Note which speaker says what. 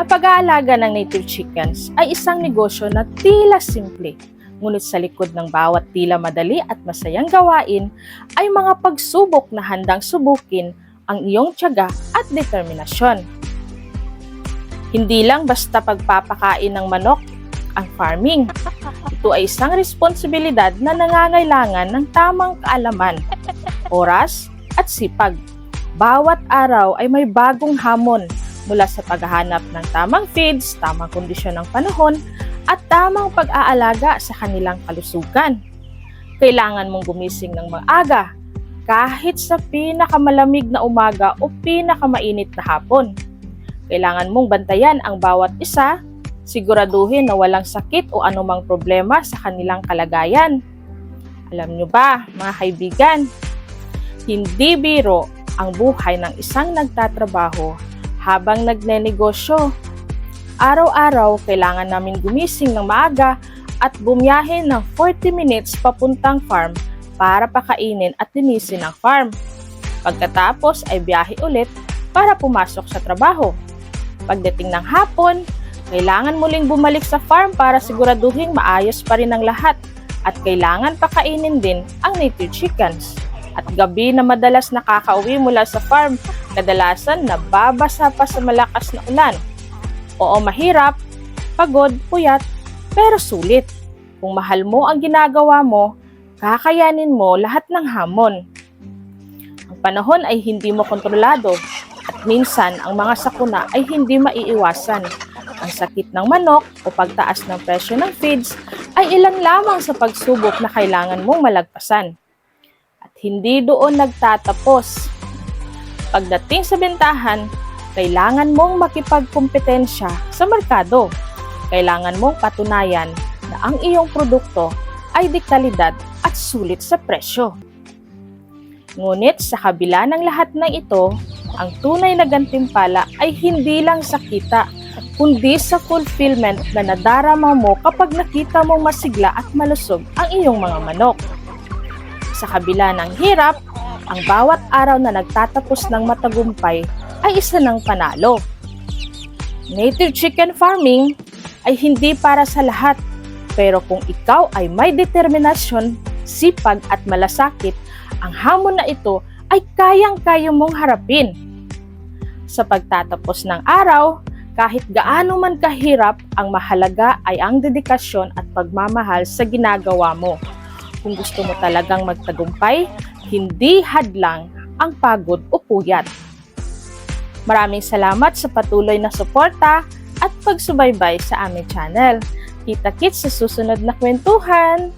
Speaker 1: Ang pag-aalaga ng native chickens ay isang negosyo na tila simple. Ngunit sa likod ng bawat tila madali at masayang gawain ay mga pagsubok na handang subukin ang iyong tiyaga at determinasyon. Hindi lang basta pagpapakain ng manok ang farming. Ito ay isang responsibilidad na nangangailangan ng tamang kaalaman, oras at sipag. Bawat araw ay may bagong hamon mula sa paghahanap ng tamang feeds, tamang kondisyon ng panahon, at tamang pag-aalaga sa kanilang kalusugan. Kailangan mong gumising ng maaga, kahit sa pinakamalamig na umaga o pinakamainit na hapon. Kailangan mong bantayan ang bawat isa, siguraduhin na walang sakit o anumang problema sa kanilang kalagayan. Alam nyo ba, mga kaibigan, hindi biro ang buhay ng isang nagtatrabaho habang nagnenegosyo. Araw-araw, kailangan namin gumising ng maaga at bumiyahe ng 40 minutes papuntang farm para pakainin at linisin ang farm. Pagkatapos ay biyahe ulit para pumasok sa trabaho. Pagdating ng hapon, kailangan muling bumalik sa farm para siguraduhin maayos pa rin ang lahat at kailangan pakainin din ang native chickens. At gabi na madalas nakakauwi mula sa farm, kadalasan nababasa pa sa malakas na ulan. Oo, mahirap, pagod, puyat, pero sulit. Kung mahal mo ang ginagawa mo, kakayanin mo lahat ng hamon. Ang panahon ay hindi mo kontrolado at minsan ang mga sakuna ay hindi maiiwasan. Ang sakit ng manok o pagtaas ng presyo ng feeds ay ilan lamang sa pagsubok na kailangan mong malagpasan. At hindi doon nagtatapos. Pagdating sa bentahan, kailangan mong makipagkompetensya sa merkado. Kailangan mong patunayan na ang iyong produkto ay di kalidad at sulit sa presyo. Ngunit sa kabila ng lahat ng ito, ang tunay na gantimpala ay hindi lang sa kita, kundi sa fulfillment na nadarama mo kapag nakita mong masigla at malusog ang iyong mga manok. Sa kabila ng hirap, ang bawat araw na nagtatapos ng matagumpay ay isa ng panalo. Native chicken farming ay hindi para sa lahat, pero kung ikaw ay may determinasyon, sipag at malasakit, ang hamon na ito ay kayang-kaya mong harapin. Sa pagtatapos ng araw, kahit gaano man kahirap, ang mahalaga ay ang dedikasyon at pagmamahal sa ginagawa mo. Kung gusto mo talagang magtagumpay, hindi hadlang ang pagod o puyat. Maraming salamat sa patuloy na suporta at pagsubaybay sa aming channel. Kita-kits sa susunod na kwentuhan!